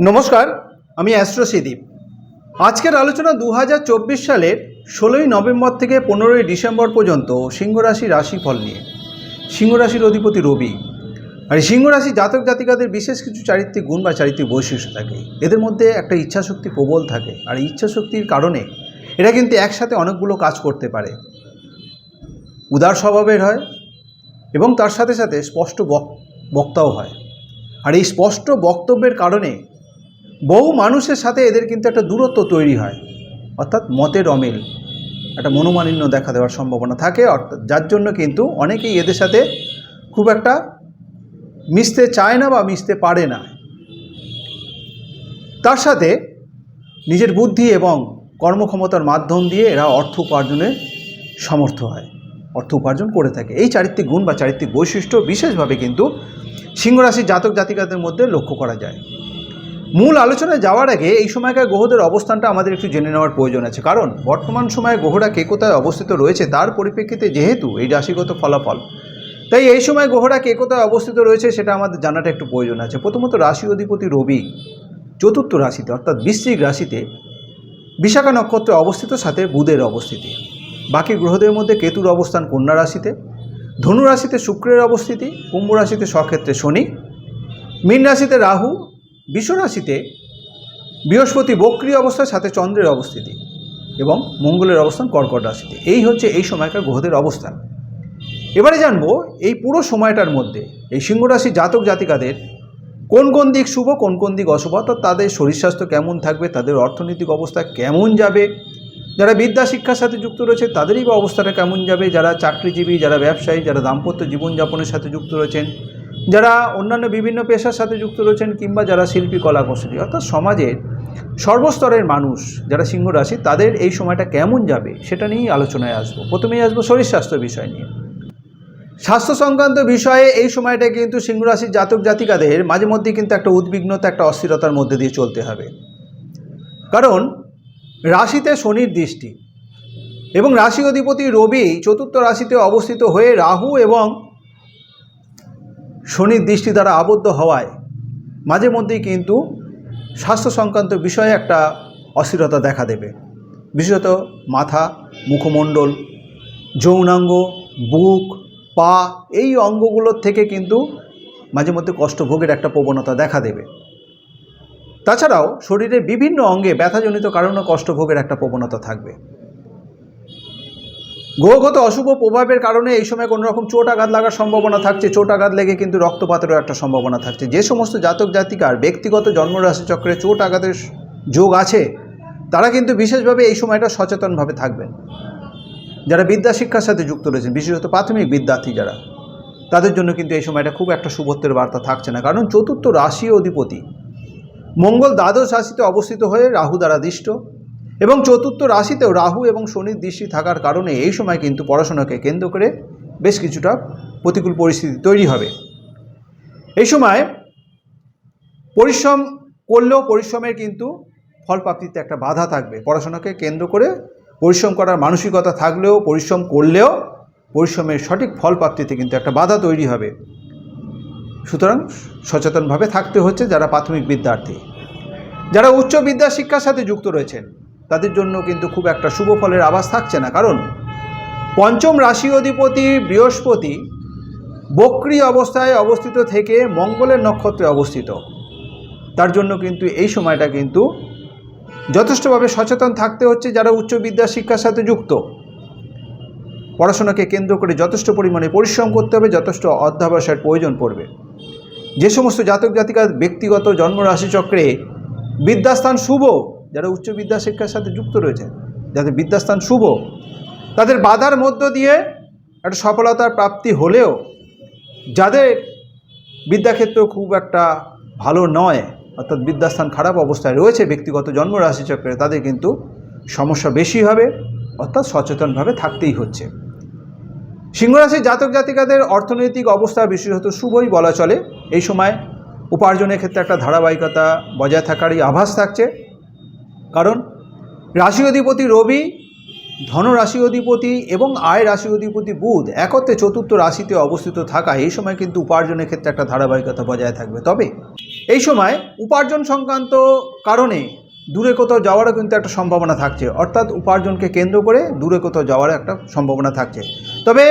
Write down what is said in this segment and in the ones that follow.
নমস্কার, আমি অ্যাস্ট্রো সিদীপ আজকের আলোচনা দু হাজার চব্বিশ সালের ষোলোই নভেম্বর থেকে পনেরোই ডিসেম্বর পর্যন্ত সিংহ রাশি রাশিফল নিয়ে। সিংহ রাশির অধিপতি রবি। আর এই সিংহ রাশি জাতক জাতিকাদের বিশেষ কিছু চারিত্রিক গুণ বা চারিত্রিক বৈশিষ্ট্য থাকে। এদের মধ্যে একটা ইচ্ছাশক্তি প্রবল থাকে। আর ইচ্ছাশক্তির কারণে এরা কিন্তু একসাথে অনেকগুলো কাজ করতে পারে। উদার স্বভাবের হয় এবং তার সাথে সাথে স্পষ্ট বক- বক্তাও হয়। আর এই স্পষ্ট বক্তব্যের কারণে বহু মানুষের সাথে এদের কিন্তু একটা দূরত্ব তৈরি হয়। অর্থাৎ মতের অমিল, একটা মনোমালিন্য দেখা দেওয়ার সম্ভাবনা থাকে। অর্থাৎ যার জন্য কিন্তু অনেকেই এদের সাথে খুব একটা মিশতে চায় না বা মিশতে পারে না। তার সাথে নিজের বুদ্ধি এবং কর্মক্ষমতার মাধ্যম দিয়ে এরা অর্থ উপার্জনে সমর্থ হয়, অর্থ উপার্জন করে থাকে। এই চারিত্রিক গুণ বা চারিত্রিক বৈশিষ্ট্য বিশেষভাবে কিন্তু সিংহরাশির জাতক জাতিকাদের মধ্যে লক্ষ্য করা যায়। মূল আলোচনায় যাওয়ার আগে এই সময়কার গ্রহদের অবস্থানটা আমাদের একটু জেনে নেওয়ার প্রয়োজন আছে। কারণ বর্তমান সময়ে গ্রহরা কে কোথায় অবস্থিত রয়েছে তার পরিপ্রেক্ষিতে যেহেতু এই রাশিগত ফলাফল। তাই এই সময় গ্রহরা কে কোথায় অবস্থিত রয়েছে সেটা আমাদের জানাটা একটু প্রয়োজন আছে। প্রথমত রাশি অধিপতি রবি চতুর্থ রাশিতে অর্থাৎ বৃশ্চিক রাশিতে বিশাখা নক্ষত্রে অবস্থিত, সাথে বুধের অবস্থিতি। বাকি গ্রহদের মধ্যে কেতুর অবস্থান কন্যা রাশিতে, ধনু রাশিতে শুক্রের অবস্থিতি, কুম্ভ রাশিতে স্বক্ষেত্রে শনি, মীন রাশিতে রাহু বিষ রাশিতে বৃহস্পতি বক্রি অবস্থার সাথে চন্দ্রের অবস্থিতি এবং মঙ্গলের অবস্থান কর্কট রাশিতে। এই হচ্ছে এই সময়কার গ্রহদের অবস্থান। এবারে জানব এই পুরো সময়টার মধ্যে এই সিংহ রাশি জাতক জাতিকাদের কোন কোন দিক শুভ, কোন কোন দিক অশুভ, অর্থাৎ তাদের শরীর স্বাস্থ্য কেমন থাকবে, তাদের অর্থনৈতিক অবস্থা কেমন যাবে, যারা বিদ্যা শিক্ষার সাথে যুক্ত রয়েছে তাদেরই বা অবস্থাটা কেমন যাবে, যারা চাকরিজীবী, যারা ব্যবসায়ী, যারা দাম্পত্য জীবনযাপনের সাথে যুক্ত রয়েছেন যারা অন্যান্য বিভিন্ন পেশার সাথে যুক্ত রয়েছেন কিংবা যারা শিল্পী, কলা কৌশলী অর্থাৎ সমাজের সর্বস্তরের মানুষ, যারা সিংহ রাশি, তাদের এই সময়টা কেমন যাবে সেটা নিয়েই আলোচনায় আসব। প্রথমেই আসব শরীর স্বাস্থ্য বিষয় নিয়ে। স্বাস্থ্য সংক্রান্ত বিষয়ে এই সময়টা কিন্তু সিংহ রাশির জাতক জাতিকাদের মাঝে মধ্যে কিন্তু একটা উদ্বিগ্নতা, একটা অস্থিরতার মধ্যে দিয়ে চলতে হবে। কারণ রাশিতে শনির দৃষ্টি এবং রাশি অধিপতি রবি চতুর্থ রাশিতে অবস্থিত হয়ে রাহু এবং শনির দৃষ্টি দ্বারা আবদ্ধ হওয়ায় মাঝে মধ্যেই কিন্তু স্বাস্থ্য সংক্রান্ত বিষয়ে একটা অস্থিরতা দেখা দেবে। বিশেষত মাথা, মুখমণ্ডল, যৌনাঙ্গ, বুক, পা এই অঙ্গগুলোর থেকে কিন্তু মাঝে মধ্যে কষ্টভোগের একটা প্রবণতা দেখা দেবে। তাছাড়াও শরীরের বিভিন্ন অঙ্গে ব্যথাজনিত কারণে কষ্টভোগের একটা প্রবণতা থাকবে। গ্রহগত অশুভ প্রভাবের কারণে এই সময় কোনো রকম চোট আঘাত লাগার সম্ভাবনা থাকছে। চোট আঘাত লেগে কিন্তু রক্তপাতেরও একটা সম্ভাবনা থাকছে। যে সমস্ত জাতক জাতিকার ব্যক্তিগত জন্মরাশি চক্রে চোট আঘাতের যোগ আছে, তারা কিন্তু বিশেষভাবে এই সময়টা সচেতনভাবে থাকবেন। যারা বিদ্যা শিক্ষার সাথে যুক্ত রয়েছেন, বিশেষত প্রাথমিক বিদ্যার্থী যারা, তাদের জন্য কিন্তু এই সময়টা খুব একটা শুভত্বের বার্তা থাকছে না। কারণ চতুর্থ রাশি অধিপতি মঙ্গল দ্বাদশ রাশিতে অবস্থিত হয়ে রাহু দ্বারা দিষ্ট। এবং চতুর্থ রাশিতেও রাহু এবং শনির দৃষ্টি থাকার কারণে এই সময় কিন্তু পড়াশোনাকে কেন্দ্র করে বেশ কিছুটা প্রতিকূল পরিস্থিতি তৈরি হবে। এই সময় পরিশ্রম করলেও পরিশ্রমের কিন্তু ফলপ্রাপ্তিতে একটা বাধা থাকবে। পড়াশোনাকে কেন্দ্র করে পরিশ্রম করার মানসিকতা থাকলেও, পরিশ্রম করলেও পরিশ্রমের সঠিক ফল প্রাপ্তিতে কিন্তু একটা বাধা তৈরি হবে। সুতরাং সচেতনভাবে থাকতে হচ্ছে যারা প্রাথমিক বিদ্যার্থী। যারা উচ্চ বিদ্যা শিক্ষার সাথে যুক্ত রয়েছেন তাদের জন্য কিন্তু খুব একটা শুভ ফলের আভাস থাকছে না। কারণ পঞ্চম রাশি অধিপতি বৃহস্পতি বক্রি অবস্থায় অবস্থিত থেকে মঙ্গলের নক্ষত্রে অবস্থিত। তার জন্য কিন্তু এই সময়টা কিন্তু যথেষ্টভাবে সচেতন থাকতে হচ্ছে যারা উচ্চ বিদ্যা শিক্ষার সাথে যুক্ত। পড়াশোনাকে কেন্দ্র করে যথেষ্ট পরিমাণে পরিশ্রম করতে হবে, যথেষ্ট অধ্যাবসায়ের প্রয়োজন পড়বে। যে সমস্ত জাতক জাতিকার ব্যক্তিগত জন্মরাশিচক্রে বিদ্যাস্থান শুভ যারা উচ্চ বিদ্যা শিক্ষার সাথে যুক্ত রয়েছেন, যাদের বিদ্যাস্থান শুভ, তাদের বাধার মধ্য দিয়ে একটা সফলতার প্রাপ্তি হলেও যাদের বিদ্যাক্ষেত্র খুব একটা ভালো নয়, অর্থাৎ বিদ্যাস্থান খারাপ অবস্থায় রয়েছে ব্যক্তিগত জন্মরাশি চক্রে তাদের কিন্তু সমস্যা বেশি হবে, অর্থাৎ সচেতনভাবে থাকতেই হচ্ছে। সিংহরাশির জাতক জাতিকাদের অর্থনৈতিক অবস্থা বিশেষত শুভই বলা চলে। এই সময় উপার্জনের ক্ষেত্রে একটা ধারাবাহিকতা বজায় থাকারই আভাস থাকছে। কারণ রাশি অধিপতি রবি ধন রাশি অধিপতি এবং আয় রাশি অধিপতি বুধ একত্রে চতুর্থ রাশিতে অবস্থিত থাকা এই সময় কিন্তু উপার্জনের ক্ষেত্রে একটা ধারাবাহিকতা বজায় থাকবে। তবে এই সময় উপার্জন সংক্রান্ত কারণে দূরে কোথাও যাওয়ারও কিন্তু একটা সম্ভাবনা থাকছে। অর্থাৎ উপার্জনকে কেন্দ্র করে দূরে কোথাও যাওয়ার একটা সম্ভাবনা থাকছে। তবে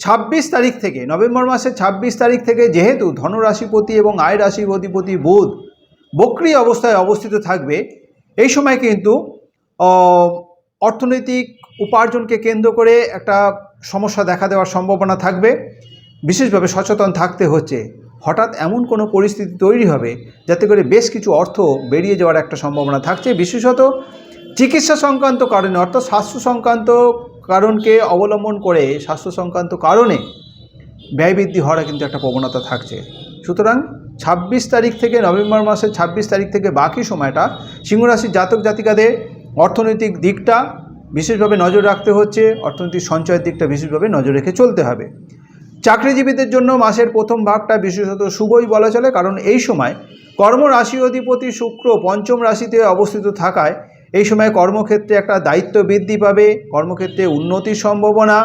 ছাব্বিশ তারিখ থেকে, নভেম্বর মাসের ছাব্বিশ তারিখ থেকে যেহেতু ধনুরাশিপতি এবং আয় রাশির অধিপতি বুধ বক্রি অবস্থায় অবস্থিত থাকবে এই সময় কিন্তু অর্থনৈতিক উপার্জনকে কেন্দ্র করে একটা সমস্যা দেখা দেওয়ার সম্ভাবনা থাকবে। বিশেষভাবে সচেতন থাকতে হচ্ছে। হঠাৎ এমন কোনো পরিস্থিতি তৈরি হবে, যাতে করে বেশ কিছু অর্থ বেরিয়ে যাওয়ার একটা সম্ভাবনা থাকছে। বিশেষত চিকিৎসা সংক্রান্ত কারণে, অর্থাৎ স্বাস্থ্য সংক্রান্ত কারণকে অবলম্বন করে স্বাস্থ্য সংক্রান্ত কারণে ব্যয় বৃদ্ধি হওয়ার কিন্তু একটা প্রবণতা থাকছে। সুতরাং ছাব্বিশ তারিখ থেকে নভেম্বর মাসের ছাব্বিশ তারিখ থেকে বাকি সময়টা সিংহরাশির জাতক জাতিকাদের অর্থনৈতিক দিকটা বিশেষভাবে নজর রাখতে হচ্ছে, অর্থনৈতিক সঞ্চয়ের দিকটা বিশেষভাবে নজর রেখে চলতে হবে। চাকরিজীবীদের জন্য মাসের প্রথম ভাগটা বিশেষত শুভই বলা চলে, কারণ এই সময় কর্মরাশি অধিপতি শুক্র পঞ্চম রাশিতে অবস্থিত থাকায় এই সময় কর্মক্ষেত্রে একটা দায়িত্ব বৃদ্ধি পাবে, কর্মক্ষেত্রে উন্নতির সম্ভাবনা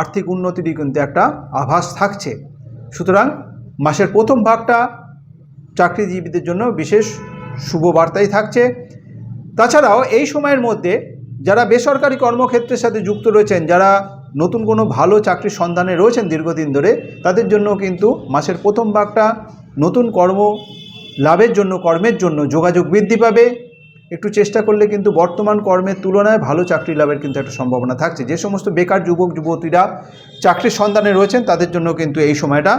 আর্থিক উন্নতিরই কিন্তু একটা আভাস থাকছে। সুতরাং মাসের প্রথম ভাগটা চাকরিজীবীদের জন্য বিশেষ শুভ বার্তাই থাকছে। তাছাড়াও এই সময়ের মধ্যে যারা বেসরকারি কর্মক্ষেত্রের সাথে যুক্ত রয়েছেন, যারা নতুন কোনো ভালো চাকরির সন্ধানে রয়েছেন দীর্ঘদিন ধরে, তাদের জন্য কিন্তু মাসের প্রথম ভাগটা নতুন কর্ম লাভের জন্য, কর্মের জন্য যোগাযোগ বৃদ্ধি পাবে। একটু চেষ্টা করলে কিন্তু বর্তমান কর্মের তুলনায় ভালো চাকরি লাভের কিন্তু একটা সম্ভাবনা থাকছে। যে সমস্ত বেকার যুবক, যুবতীরা চাকরির সন্ধানে রয়েছেন, তাদের জন্য কিন্তু এই সময়টা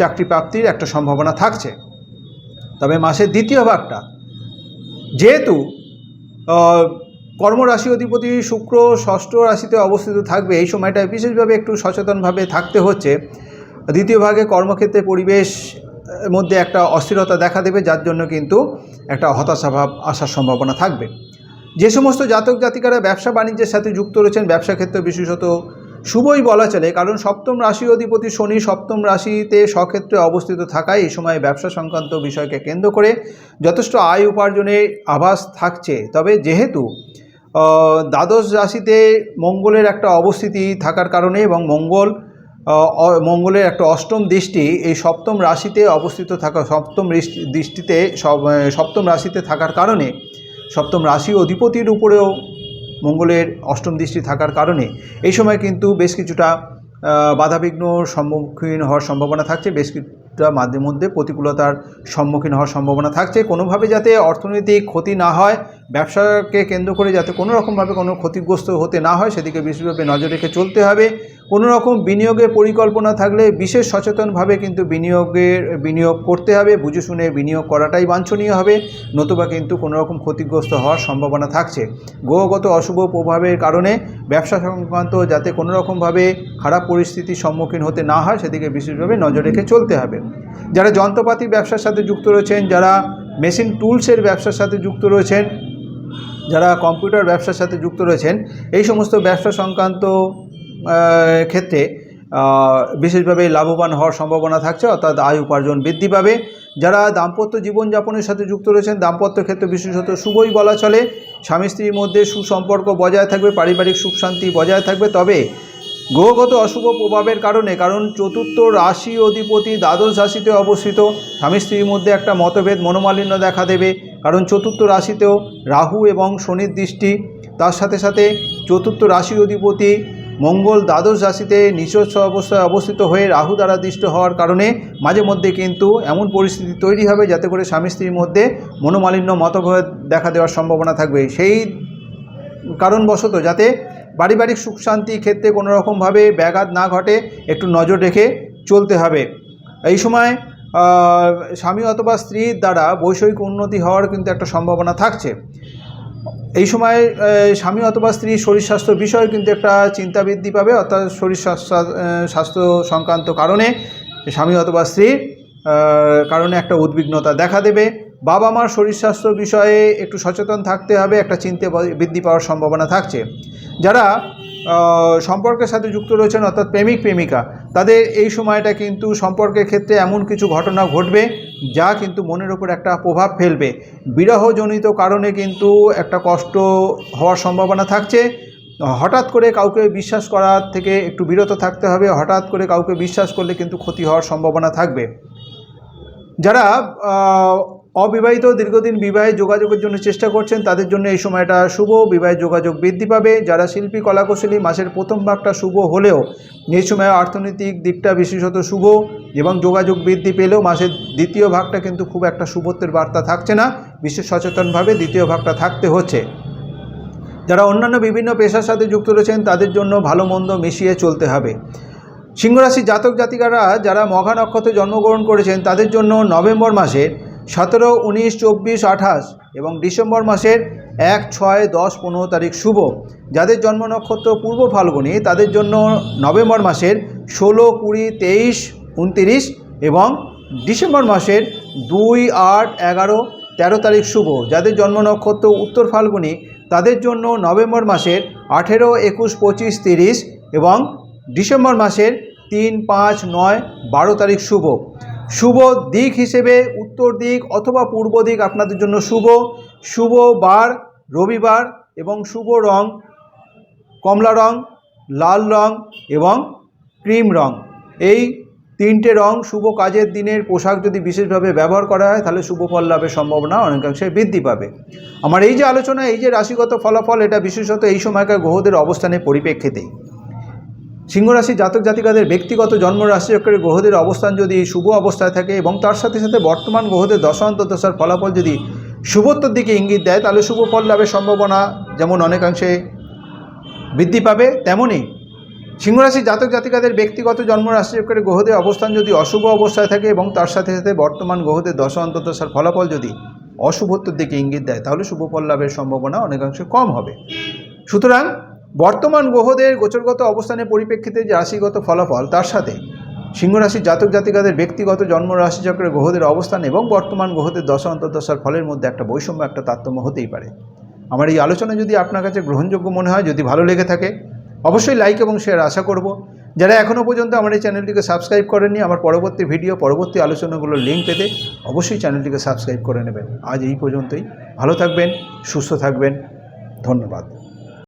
চাকরি প্রাপ্তির একটা সম্ভাবনা থাকছে। তবে মাসের দ্বিতীয় ভাগটা, যেহেতু কর্মরাশি অধিপতি শুক্র ষষ্ঠ রাশিতে অবস্থিত থাকবে, এই সময়টায় বিশেষভাবে একটু সচেতনভাবে থাকতে হচ্ছে। দ্বিতীয় ভাগে কর্মক্ষেত্রে পরিবেশ মধ্যে একটা অস্থিরতা দেখা দেবে, যার জন্য কিন্তু একটা হতাশাভাব আসার সম্ভাবনা থাকবে। যে সমস্ত জাতক জাতিকারা ব্যবসা বাণিজ্যের সাথে যুক্ত রয়েছেন, ব্যবসা ক্ষেত্রে বিশেষত শুভই বলা চলে কারণ সপ্তম রাশি অধিপতি শনি সপ্তম রাশিতে স্বক্ষেত্রে অবস্থিত থাকায় এই সময় ব্যবসা সংক্রান্ত বিষয়কে কেন্দ্র করে যথেষ্ট আয় উপার্জনের আভাস থাকছে। তবে যেহেতু দ্বাদশ রাশিতে মঙ্গলের একটা অবস্থিতি থাকার কারণে এবং মঙ্গল মঙ্গলের একটা অষ্টম দৃষ্টি এই সপ্তম রাশিতে অবস্থিত থাকা, সপ্তম দৃষ্টিতে সপ্তম রাশিতে থাকার কারণে সপ্তম রাশি অধিপতির উপরেও মঙ্গলের অষ্টম দৃষ্টি থাকার কারণে এই সময় কিন্তু বেশ কিছুটা বাধাবিঘ্ন সম্মুখীন হওয়ার সম্ভাবনা থাকছে। বেশ কিছুটা মাঝে মধ্যে প্রতিকূলতার সম্মুখীন হওয়ার সম্ভাবনা থাকছে। কোনোভাবে যাতে অর্থনৈতিক ক্ষতি না হয় ব্যবসাকে কেন্দ্র করে যাতে কোনো রকমভাবে কোনো ক্ষতিগ্রস্ত হতে না হয়, সেদিকে বিশেষভাবে নজর রেখে চলতে হবে। কোনো রকম বিনিয়োগের পরিকল্পনা থাকলে বিশেষ সচেতনভাবে কিন্তু বিনিয়োগের, বিনিয়োগ করতে হবে। বুঝে শুনে বিনিয়োগ করাটাই বাঞ্ছনীয় হবে। নতুবা কিন্তু কোনো রকম ক্ষতিগ্রস্ত হওয়ার সম্ভাবনা থাকছে। গ্রহগত অশুভ প্রভাবের কারণে ব্যবসা সংক্রান্ত যাতে কোনো রকমভাবে খারাপ পরিস্থিতির সম্মুখীন হতে না হয়, সেদিকে বিশেষভাবে নজর রেখে চলতে হবে। যারা যন্ত্রপাতি ব্যবসার সাথে যুক্ত রয়েছেন, যারা মেশিন টুলসের ব্যবসার সাথে যুক্ত রয়েছেন যারা কম্পিউটার ব্যবসার সাথে যুক্ত রয়েছেন, এই সমস্ত ব্যবসা সংক্রান্ত ক্ষেত্রে বিশেষভাবে লাভবান হওয়ার সম্ভাবনা থাকছে, অর্থাৎ আয় উপার্জন বৃদ্ধি পাবে। যারা দাম্পত্য জীবনযাপনের সাথে যুক্ত রয়েছেন, দাম্পত্য ক্ষেত্রে বিশেষত শুভই বলা চলে। স্বামী স্ত্রীর মধ্যে সুসম্পর্ক বজায় থাকবে, পারিবারিক সুখ শান্তি বজায় থাকবে। তবে গ্রহগত অশুভ প্রভাবের কারণে, কারণ চতুর্থ রাশি অধিপতি দ্বাদশ রাশিতে অবস্থিত। স্বামী স্ত্রীর মধ্যে একটা মতভেদ, মনোমালিন্য দেখা দেবে, কারণ চতুর্থ রাশিতেও রাহু এবং শনির দৃষ্টি। তার সাথে সাথে চতুর্থ রাশি অধিপতি মঙ্গল দ্বাদশ রাশিতে নিজস্ব অবস্থায় অবস্থিত হয়ে রাহু দ্বারা দৃষ্ট হওয়ার কারণে মাঝে মধ্যে কিন্তু এমন পরিস্থিতি তৈরি হবে যাতে করে স্বামী স্ত্রীর মধ্যে মনোমালিন্য, মতভেদ দেখা দেওয়ার সম্ভাবনা থাকবে। সেই কারণবশত যাতে পারিবারিক সুখ শান্তি ক্ষেত্রে কোনো রকমভাবে ব্যাঘাত না ঘটে, একটু নজর রেখে চলতে হবে। এই সময় স্বামী অথবা স্ত্রীর দ্বারা বৈষয়িক উন্নতি হওয়ার কিন্তু একটা সম্ভাবনা থাকছে। এই সময় স্বামী অথবা স্ত্রীর শরীর স্বাস্থ্য বিষয়ে কিন্তু একটা চিন্তা বৃদ্ধি পাবে, অর্থাৎ শরীর স্বাস্থ্য সংক্রান্ত কারণে স্বামী অথবা স্ত্রীর কারণে একটা উদ্বিগ্নতা দেখা দেবে। বাবা মার শরীর স্বাস্থ্য বিষয়ে একটু সচেতন থাকতে হবে, একটা চিন্তা বৃদ্ধি পাওয়ার সম্ভাবনা থাকছে। যারা সম্পর্কের সাথে যুক্ত রয়েছেন, অর্থাৎ প্রেমিক, প্রেমিকা, তাদের এই সময়টা কিন্তু সম্পর্কের ক্ষেত্রে এমন কিছু ঘটনা ঘটবে, যা কিন্তু মনের ওপর একটা প্রভাব ফেলবে। বিরহজনিত কারণে কিন্তু একটা কষ্ট হওয়ার সম্ভাবনা থাকছে। হঠাৎ করে কাউকে বিশ্বাস করার থেকে একটু বিরত থাকতে হবে, হঠাৎ করে কাউকে বিশ্বাস করলে কিন্তু ক্ষতি হওয়ার সম্ভাবনা থাকবে। যারা অবিবাহিত দীর্ঘদিন বিবাহে যোগাযোগের জন্য চেষ্টা করছেন, তাদের জন্য এই সময়টা শুভ। বিবাহে যোগাযোগ বৃদ্ধি পাবে। যারা শিল্পী, কলাকুশলী, মাসের প্রথম ভাগটা শুভ হলেও এই সময় অর্থনৈতিক দিকটা বিশেষত শুভ এবং যোগাযোগ বৃদ্ধি পেলেও মাসের দ্বিতীয় ভাগটা কিন্তু খুব একটা শুভত্বের বার্তা থাকছে না। বিশেষ সচেতনভাবে দ্বিতীয় ভাগটা থাকতে হচ্ছে। যারা অন্যান্য বিভিন্ন পেশার সাথে যুক্ত রয়েছেন, তাদের জন্য ভালো মন্দ মিশিয়ে চলতে হবে। সিংহরাশি জাতক জাতিকারা যারা মঘা নক্ষত্রে জন্মগ্রহণ করেছেন, তাদের জন্য নভেম্বর মাসের সতেরো, উনিশ, চব্বিশ, আঠাশ এবং ডিসেম্বর মাসের এক, ছয়, দশ, পনেরো তারিখ শুভ। যাদের জন্ম নক্ষত্র পূর্ব ফাল্গুনি, তাদের জন্য নভেম্বর মাসের ষোলো, কুড়ি, তেইশ, উনতিরিশ এবং ডিসেম্বর মাসের দুই, আট, এগারো, তেরো তারিখ শুভ। যাদের জন্ম নক্ষত্র উত্তর ফাল্গুনি, তাদের জন্য নভেম্বর মাসের আঠেরো, একুশ, পঁচিশ, তিরিশ এবং ডিসেম্বর মাসের তিন, পাঁচ, নয়, বারো তারিখ শুভ। শুভ দিক হিসেবে উত্তর দিক অথবা পূর্ব দিক আপনাদের জন্য শুভ। শুভ বার, রবিবার এবং শুভ রং, কমলা রং, লাল রং এবং ক্রিম রং। এই তিনটে রং শুভ কাজের দিনের পোশাক যদি বিশেষভাবে ব্যবহার করা হয়, তাহলে শুভ ফল লাভের সম্ভাবনা অনেকাংশে বৃদ্ধি পাবে। আমার এই যে আলোচনা, এই যে রাশিগত ফলাফল, এটা বিশেষত এই সময়কার গ্রহদের অবস্থানের পরিপ্রেক্ষিতেই। সিংহরাশি জাতক জাতিকাদের ব্যক্তিগত জন্ম রাশিচক্রের গ্রহদের অবস্থান যদি শুভ অবস্থায় থাকে এবং তার সাথে সাথে বর্তমান গ্রহদের দশান্ত দশার ফলাফল যদি শুভত্বর দিকে ইঙ্গিত দেয়, তাহলে শুভ ফল লাভের সম্ভাবনা যেমন অনেকাংশে বৃদ্ধি পাবে তেমনই সিংহরাশি জাতক জাতিকাদের ব্যক্তিগত জন্ম রাশিচক্রের গ্রহদের অবস্থান যদি অশুভ অবস্থায় থাকে এবং তার সাথে সাথে বর্তমান গ্রহদের দশ অন্তর্দশার ফলাফল যদি অশুভত্বর দিকে ইঙ্গিত দেয়, তাহলে শুভ ফল লাভের সম্ভাবনা অনেকাংশে কম হবে। সুতরাং বর্তমান গ্রহদের গোচরগত অবস্থানের পরিপ্রেক্ষিতে যে রাশিগত ফলাফল, তার সাথে সিংহরাশির জাতক জাতিকাদের ব্যক্তিগত জন্ম রাশিচক্রের গ্রহদের অবস্থান এবং বর্তমান গ্রহদের দশা অন্তর্দশার ফলের মধ্যে একটা বৈষম্য, একটা তারতম্য হতেই পারে। আমার এই আলোচনা যদি আপনার কাছে গ্রহণযোগ্য মনে হয়, যদি ভালো লেগে থাকে, অবশ্যই লাইক এবং শেয়ার আশা করব। যারা এখনও পর্যন্ত আমার এই চ্যানেলটিকে সাবস্ক্রাইব করেননি, আমার পরবর্তী ভিডিও পরবর্তী আলোচনাগুলোর লিঙ্ক পেতে অবশ্যই চ্যানেলটিকে সাবস্ক্রাইব করে নেবেন। আজ এই পর্যন্তই। ভালো থাকবেন, সুস্থ থাকবেন। ধন্যবাদ।